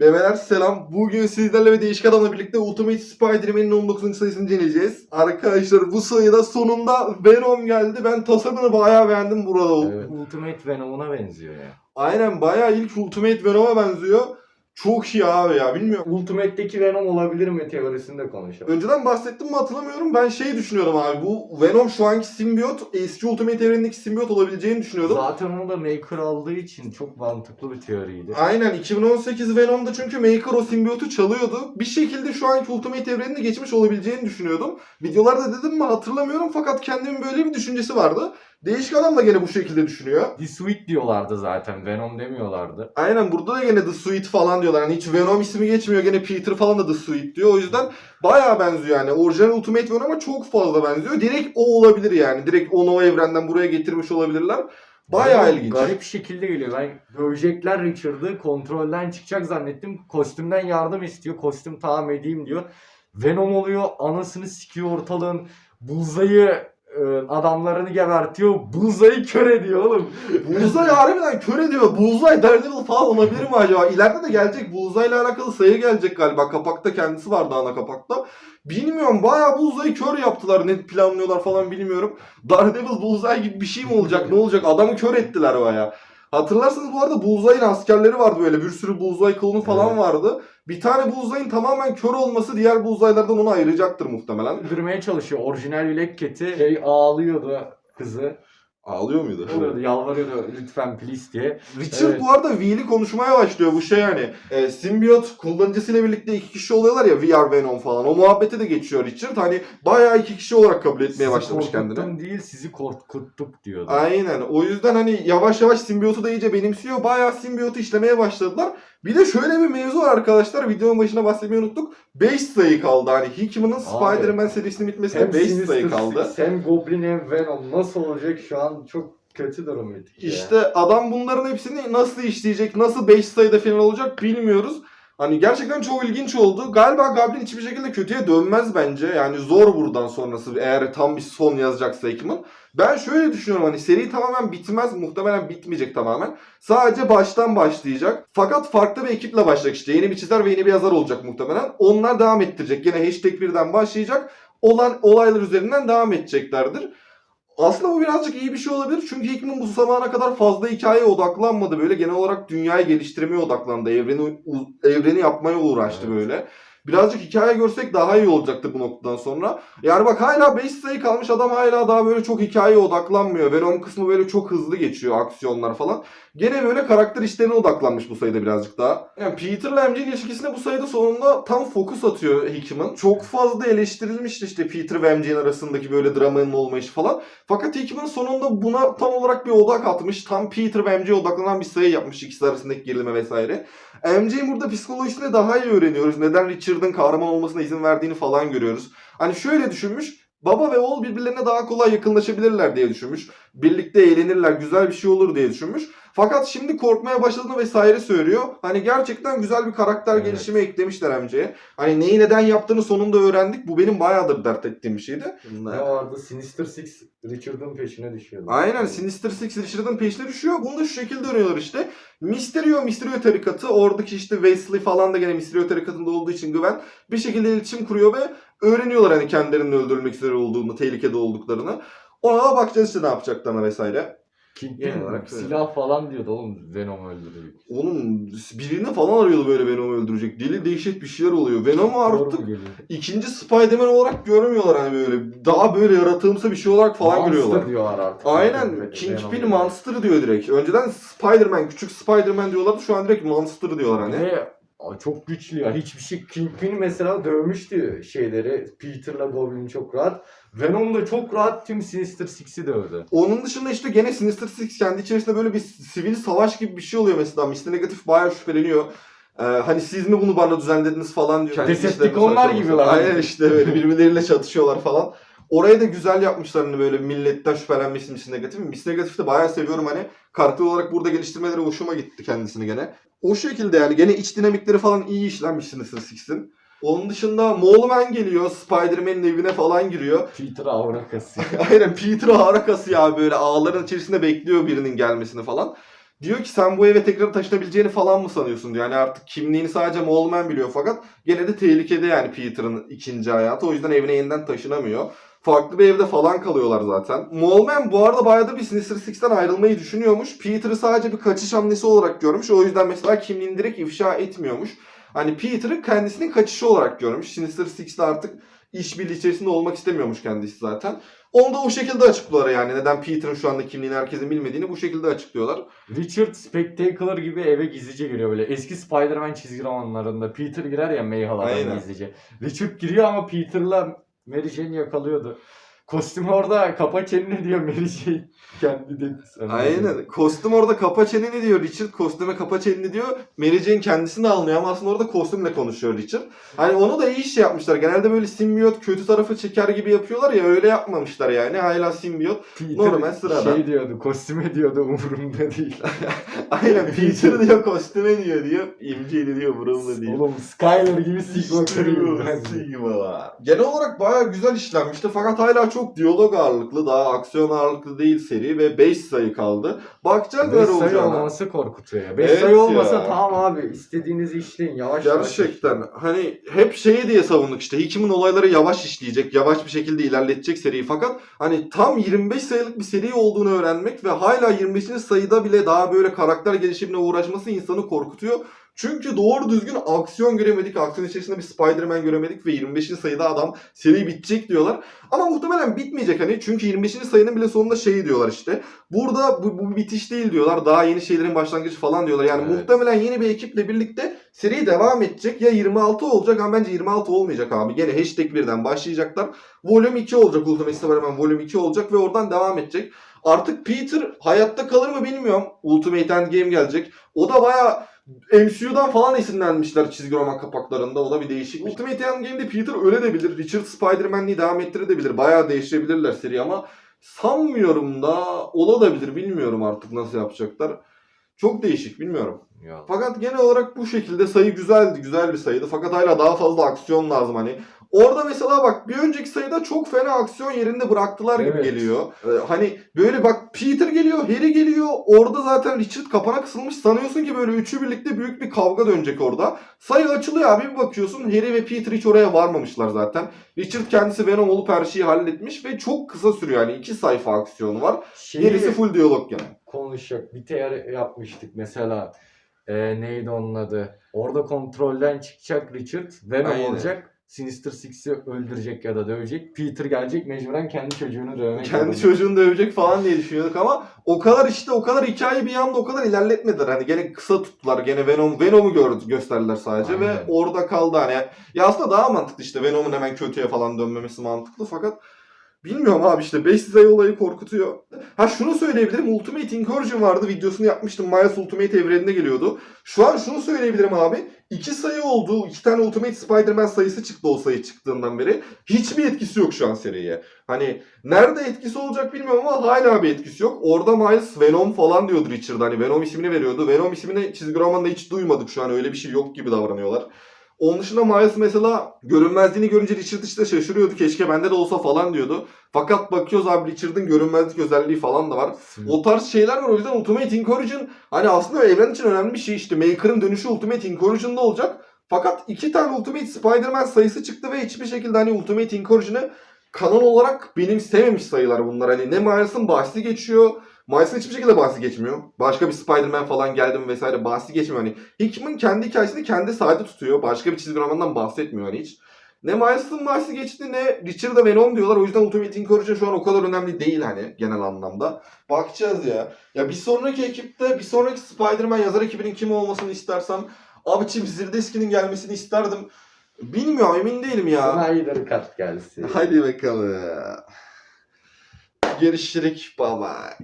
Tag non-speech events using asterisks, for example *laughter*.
Bebeler selam. Bugün sizlerle ve Değişik Adam'la birlikte Ultimate Spider-Man'in 19. sayısını inceleyeceğiz. Arkadaşlar bu sayıda sonunda Venom geldi. Ben tasarımını bayağı beğendim burada. Evet. Ultimate Venom'una benziyor ya. Aynen bayağı ilk Ultimate Venom'a benziyor. Çok iyi abi ya bilmiyorum. Ultimate'deki Venom olabilir mi teorisini de konuşalım. Önceden bahsettim mi hatırlamıyorum. Ben şey düşünüyorum abi. Bu Venom şu anki simbiyot eski Ultimate evrenindeki simbiyot olabileceğini düşünüyordum. Zaten onu da Maker aldığı için çok mantıklı bir teoriydi. Aynen 2018 Venom'da çünkü Maker o simbiyotu çalıyordu. Bir şekilde şu anki Ultimate evrenine geçmiş olabileceğini düşünüyordum. Videolarda dedim mi hatırlamıyorum fakat kendimin böyle bir düşüncesi vardı. Değişik adam da gene bu şekilde düşünüyor. The Sweet diyorlardı zaten. Venom demiyorlardı. Aynen burada da gene The Sweet falan diyorlar. Hani hiç Venom ismi geçmiyor. Gene Peter falan da The Sweet diyor. O yüzden bayağı benziyor yani. Orijinal Ultimate Venom'a çok fazla benziyor. Direkt o olabilir yani. Direkt onu o evrenden buraya getirmiş olabilirler. Bayağı Venom ilginç. Garip şekilde geliyor. Ben dövecekler Richard'ı kontrolden çıkacak zannettim. Kostümden yardım istiyor. Kostüm tamam edeyim diyor. Venom oluyor. Anasını sikiyor ortalığın. E, adamlarını gebertiyor. Bullseye'yi kör ediyor oğlum. Bullseye harbiden kör ediyor. Bullseye Daredevil falan olabilir mi acaba? İleride de gelecek. İle alakalı sayı gelecek galiba. Kapakta kendisi vardı ana kapakta. Bilmiyorum. Bayağı Bullseye'yi kör yaptılar. Ne planlıyorlar falan bilmiyorum. Daredevil Bullseye gibi bir şey mi olacak? Ne olacak? Adamı kör ettiler bayağı. Hatırlarsanız bu arada Bullseye'in askerleri vardı böyle. Bir sürü Bullseye klonu falan Evet. vardı. Bir tane Bullseye'in tamamen kör olması diğer Bullseye'lardan onu ayıracaktır muhtemelen. Öldürmeye çalışıyor. Orijinal Black Cat'i şey ağlıyordu kızı. Ağlıyor muydu? Oluyordu, yalvarıyordu lütfen please diye. Richard Evet. bu arada V'li konuşmaya başlıyor bu şey yani. E, simbiyot kullanıcısıyla birlikte iki kişi oluyorlar ya VR Venom falan. O muhabbete de geçiyor Richard. Hani bayağı iki kişi olarak kabul etmeye Sizi başlamış kendini. değil sizi korkuttuk diyordu. Aynen. O yüzden hani yavaş yavaş simbiyotu da iyice benimsiyor. Bayağı simbiyotu işlemeye başladılar. Bir de şöyle bir mevzu var arkadaşlar. Videonun başına bahsetmeyi unuttuk. 5 sayı kaldı. Hani Hickman'ın Spider-Man serisinin bitmesine 5 Sinister sayı kaldı. Hem Goblin hem Venom nasıl olacak şu an çok kötü durum bitik ya. İşte adam bunların hepsini nasıl işleyecek, nasıl 5 sayıda final olacak bilmiyoruz. Hani gerçekten çok ilginç oldu. Galiba Goblin hiçbir şekilde kötüye dönmez bence. Yani zor buradan sonrası eğer tam bir son yazacaksa Hickman. Ben şöyle düşünüyorum hani seri tamamen bitmez. Muhtemelen bitmeyecek tamamen. Sadece baştan başlayacak. Fakat farklı bir ekiple başlayacak işte. Yeni bir çizer ve yeni bir yazar olacak muhtemelen. Onlar devam ettirecek. Yine hashtag birden başlayacak. Olan olaylar üzerinden devam edeceklerdir. Aslında bu birazcık iyi bir şey olabilir. Çünkü Hickman bu zamana kadar fazla hikayeye odaklanmadı. Böyle genel olarak dünyayı geliştirmeye odaklandı. Evreni evreni yapmaya uğraştı Evet. böyle. Birazcık hikaye görsek daha iyi olacaktı bu noktadan sonra. Yani bak hala 5 sayı kalmış adam hala daha böyle çok hikayeye odaklanmıyor. Venom kısmı böyle çok hızlı geçiyor aksiyonlar falan. Gene böyle karakter işlerine odaklanmış bu sayıda birazcık daha. Yani Peter'la MJ'nin ilişkisine bu sayıda sonunda tam fokus atıyor Hickman. Çok fazla eleştirilmişti işte Peter ve MJ'nin arasındaki böyle dramanın olmayışı falan. Fakat Hickman sonunda buna tam olarak bir odak atmış. Tam Peter ve MJ'ye odaklanan bir sayı yapmış ikisi arasındaki gerilime vesaire. MJ'in burada psikolojisini daha iyi öğreniyoruz. Neden Richard'ın kahraman olmasına izin verdiğini falan görüyoruz. Hani şöyle düşünmüş. Baba ve oğul birbirlerine daha kolay yakınlaşabilirler diye düşünmüş. Birlikte eğlenirler, güzel bir şey olur diye düşünmüş. Fakat şimdi korkmaya başladığını vesaire söylüyor. Hani gerçekten güzel bir karakter Evet. gelişimi eklemişler MJ'ye. Hani neyi neden yaptığını sonunda öğrendik. Bu benim bayağıdır dert ettiğim bir şeydi. Ne vardı? Sinister Six Richard'ın peşine düşüyordu. Aynen Sinister Six Richard'ın peşine düşüyor. Bunu da şu şekilde öğreniyorlar işte. Mysterio, Mysterio tarikatı. Oradaki işte Wesley falan da gene Mysterio tarikatında olduğu için güven. Bir şekilde iletişim kuruyor ve öğreniyorlar hani kendilerinin öldürülmek üzere olduğunu, tehlikede olduklarını. Ona da bakacağız işte ne yapacaklarına vesaire. Kingpin olarak öyle. silah falan diyordu oğlum Venom öldürecek. Oğlum birini falan arıyordu böyle Venom'u öldürecek. Deli dehşet bir şeyler oluyor. Venom'u artık ikinci Spider-Man olarak görmüyorlar hani böyle. Daha böyle yaratığımsı bir şey olarak falan Monster görüyorlar. diyorlar artık. Aynen. Venom Kingpin diyor. Monster diyor direkt. Önceden Spider-Man, küçük Spider-Man diyorlardı. Şu an direkt Monster diyorlar hani. Ve Ay, çok güçlü ya. Hiçbir şey Kingpin mesela dövmüştü şeyleri. Peter'la Goblin çok rahat. Venom da çok rahat tüm Sinister Six'i dövdü. Onun dışında işte gene Sinister Six kendi içerisinde böyle bir sivil savaş gibi bir şey oluyor mesela. Mr. Negatif bayağı şüpheleniyor. Ee, hani siz mi bunu bana düzenlediniz falan diyor. Decepticonlar savaş gibiler. Aynen işte böyle birbirleriyle çatışıyorlar falan. Orayı da güzel yapmışlar hani böyle milletten şüphelenmesi Mr. Negatif. Mr. Negatif'i de bayağı seviyorum hani. Karakter olarak burada geliştirmeleri hoşuma gitti kendisini gene. O şekilde yani gene iç dinamikleri falan iyi işlenmiş Sinister Six'in. Onun dışında Mole geliyor. Spider-Man'in evine falan giriyor. Peter avra kasıyor. *laughs* Aynen Peter harakası ya böyle ağların içerisinde bekliyor birinin gelmesini falan. Diyor ki sen bu eve tekrar taşınabileceğini falan mı sanıyorsun diyor. Yani artık kimliğini sadece Moleman biliyor fakat gene de tehlikede yani Peter'ın ikinci hayatı. O yüzden evine yeniden taşınamıyor. Farklı bir evde falan kalıyorlar zaten. Moleman bu arada bayağıdır bir Sinister Six'ten ayrılmayı düşünüyormuş. Peter'ı sadece bir kaçış hamlesi olarak görmüş. O yüzden mesela kimliğini direkt ifşa etmiyormuş. Hani Peter'ı kendisinin kaçışı olarak görmüş. Sinister Six'te artık işbirliği içerisinde olmak istemiyormuş kendisi zaten. Onu da o şekilde açıklıyorlar yani. Neden Peter'ın şu anda kimliğini herkesin bilmediğini bu şekilde açıklıyorlar. Richard Spectacular gibi eve gizlice giriyor böyle. Eski Spider-Man çizgi romanlarında Peter girer ya Mayhala'dan Aynen. gizlice. Richard giriyor ama Peter'la Mary Jane yakalıyordu. Kostüm orada kapa çeneni diyor Mary Jane. *laughs* Kendi de. Aynen. Kostüm orada kapa çeneni diyor. Richard kostüme kapa çeneni diyor. Mary Jane kendisini almıyor ama aslında orada kostümle konuşuyor Richard. Hani onu da iyi iş yapmışlar. Genelde böyle simbiyot kötü tarafı çeker gibi yapıyorlar ya öyle yapmamışlar yani. Hala simbiyot. Peter Normal sıradan. şey diyordu kostüme diyordu umurumda değil. *laughs* Aynen Peter diyor kostüme diyor diyor. İmceyle diyor burumda diyor. Oğlum Skyler gibi Sigma İşte bu, kırıyor. Sigma. Genel olarak bayağı güzel işlenmişti fakat hala çok diyalog ağırlıklı, daha aksiyon ağırlıklı değil seri ve 5 sayı kaldı. Bakacağız neler 5 sayı olacağına. olması korkutuyor ya. 5 Evet sayı olmasa ya. tamam abi istediğinizi işleyin yavaş yavaş. Gerçekten hani hep şey diye savunduk işte Hikim'in olayları yavaş işleyecek, yavaş bir şekilde ilerletecek seriyi fakat hani tam 25 sayılık bir seri olduğunu öğrenmek ve hala 25. sayıda bile daha böyle karakter gelişimine uğraşması insanı korkutuyor. Çünkü doğru düzgün aksiyon göremedik. Aksiyon içerisinde bir Spider-Man göremedik ve 25. sayıda adam seri bitecek diyorlar. Ama muhtemelen bitmeyecek hani. Çünkü 25. sayının bile sonunda şey diyorlar işte. Burada bu, bu bitiş değil diyorlar. Daha yeni şeylerin başlangıcı falan diyorlar. Yani Evet. muhtemelen yeni bir ekiple birlikte seri devam edecek. Ya 26 olacak ama bence 26 olmayacak abi. Gene hashtag birden başlayacaklar. Volume 2 olacak Ultimate Spider-Man Volume 2 olacak ve oradan devam edecek. Artık Peter hayatta kalır mı bilmiyorum. Ultimate Endgame gelecek. O da baya MCU'dan falan esinlenmişler çizgi roman kapaklarında. O da bir değişik. Ultimate Endgame'de Peter ölebilir. Richard Spider-Man'liği devam ettirebilir. Bayağı değiştirebilirler seri ama sanmıyorum da olabilir. Bilmiyorum artık nasıl yapacaklar. Çok değişik bilmiyorum. Ya. Fakat genel olarak bu şekilde sayı güzeldi. Güzel bir sayıydı. Fakat hala daha fazla aksiyon lazım hani. Orada mesela bak bir önceki sayıda çok fena aksiyon yerinde bıraktılar gibi Evet. geliyor. Ee, hani böyle bak Peter geliyor, Harry geliyor. Orada zaten Richard kapana kısılmış. Sanıyorsun ki böyle üçü birlikte büyük bir kavga dönecek orada. Sayı açılıyor abi bir bakıyorsun Harry ve Peter hiç oraya varmamışlar zaten. Richard kendisi Venom olup her şeyi halletmiş ve çok kısa sürüyor yani iki sayfa aksiyonu var. Şeyi Gerisi full diyalog yani. konuşacak. Bir teori yapmıştık mesela. Ee, neydi onun adı? Orada kontrolden çıkacak Richard. Venom Aynen. olacak. Sinister Six'i öldürecek ya da dövecek. Peter gelecek mecburen kendi çocuğunu dövmek kendi zorunda. çocuğunu dövecek falan diye düşünüyorduk ama o kadar işte o kadar hikayeyi bir anda o kadar ilerletmediler. Hani gene kısa tuttular. Gene Venom Venom'u gördü, gösterdiler sadece ve Aynen. orada kaldı hani. Ya aslında daha mantıklı işte Venom'un hemen kötüye falan dönmemesi mantıklı fakat Bilmiyorum abi işte 5 sayı olayı korkutuyor. Ha şunu söyleyebilirim. Ultimate Incursion vardı. Videosunu yapmıştım. Miles Ultimate evreninde geliyordu. Şu an şunu söyleyebilirim abi. 2 sayı oldu. 2 tane Ultimate Spider-Man sayısı çıktı o sayı çıktığından beri. Hiçbir etkisi yok şu an seriye. Hani nerede etkisi olacak bilmiyorum ama hala bir etkisi yok. Orada Miles Venom falan diyordu Richard. Hani Venom ismini veriyordu. Venom ismini çizgi romanda hiç duymadık şu an. Öyle bir şey yok gibi davranıyorlar. Onun dışında Miles mesela görünmezliğini görünce Richard işte şaşırıyordu. Keşke bende de olsa falan diyordu. Fakat bakıyoruz abi Richard'ın görünmezlik özelliği falan da var. O tarz şeyler var o yüzden Ultimate Incursion hani aslında evren için önemli bir şey işte. Maker'ın dönüşü Ultimate Incursion'da olacak. Fakat iki tane Ultimate Spider-Man sayısı çıktı ve hiçbir şekilde hani Ultimate Incursion'ı kanon olarak benimsememiş sayılar bunlar. Hani ne Miles'ın bahsi geçiyor. Miles'ın hiçbir şekilde bahsi geçmiyor. Başka bir Spider-Man falan geldi mi vesaire bahsi geçmiyor. Hani Hickman kendi hikayesini kendi sade tutuyor. Başka bir çizgi romandan bahsetmiyor hani hiç. Ne Miles'ın bahsi geçti ne Richard'a Venom diyorlar. O yüzden Ultimate Incursion şu an o kadar önemli değil hani genel anlamda. Bakacağız ya. Ya bir sonraki ekipte bir sonraki Spider-Man yazar ekibinin kim olmasını istersem abi Chip Zdarsky'nin gelmesini isterdim. Bilmiyorum emin değilim ya. Snyder kat gelsin. Hadi bakalım. Görüşürük baba.